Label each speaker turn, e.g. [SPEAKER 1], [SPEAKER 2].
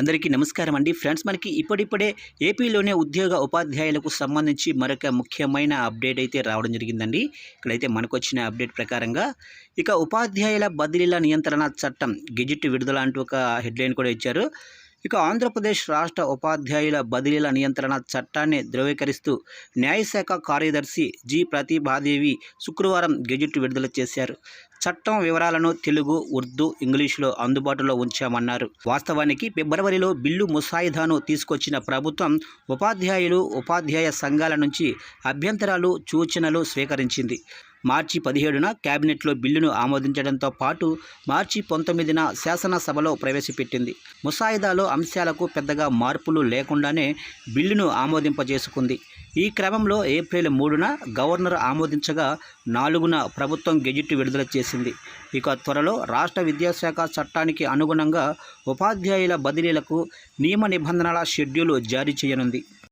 [SPEAKER 1] అందరికీ నమస్కారం అండి. ఫ్రెండ్స్ మనకి ఇప్పుడిప్పుడే ఏపీలోనే ఉద్యోగ ఉపాధ్యాయులకు సంబంధించి మరొక ముఖ్యమైన అప్డేట్ అయితే రావడం జరిగిందండి. ఇక్కడైతే మనకు వచ్చిన అప్డేట్ ప్రకారంగా ఇక ఉపాధ్యాయుల బదిలీల నియంత్రణ చట్టం గెజిట్ విడుదల అంటూ ఒక హెడ్లైన్ కూడా ఇచ్చారు. ఇక ఆంధ్రప్రదేశ్ రాష్ట్ర ఉపాధ్యాయుల బదిలీల నియంత్రణ చట్టాన్ని ధృవీకరిస్తూ న్యాయశాఖ కార్యదర్శి జి. ప్రతిభాదేవి శుక్రవారం గెజిట్ విడుదల చేశారు. చట్టం వివరాలను తెలుగు ఉర్దూ ఇంగ్లీషులో అందుబాటులో ఉంచామన్నారు. వాస్తవానికి ఫిబ్రవరిలో బిల్లు ముసాయిదాను తీసుకొచ్చిన ప్రభుత్వం ఉపాధ్యాయులు ఉపాధ్యాయ సంఘాల నుంచి అభ్యంతరాలు సూచనలు స్వీకరించింది. మార్చి పదిహేడున కేబినెట్లో బిల్లును ఆమోదించడంతో పాటు మార్చి పంతొమ్మిదిన శాసనసభలో ప్రవేశపెట్టింది. ముసాయిదాలో అంశాలకు పెద్దగా మార్పులు లేకుండానే బిల్లును ఆమోదింపజేసుకుంది. ఈ క్రమంలో ఏప్రిల్ మూడున గవర్నర్ ఆమోదించగా నాలుగున ప్రభుత్వం గెజిట్ విడుదల చేసింది. ఇక త్వరలో రాష్ట్ర విద్యాశాఖ చట్టానికి అనుగుణంగా ఉపాధ్యాయుల బదిలీలకు నియమ నిబంధనల షెడ్యూల్ జారీ చేయనుంది.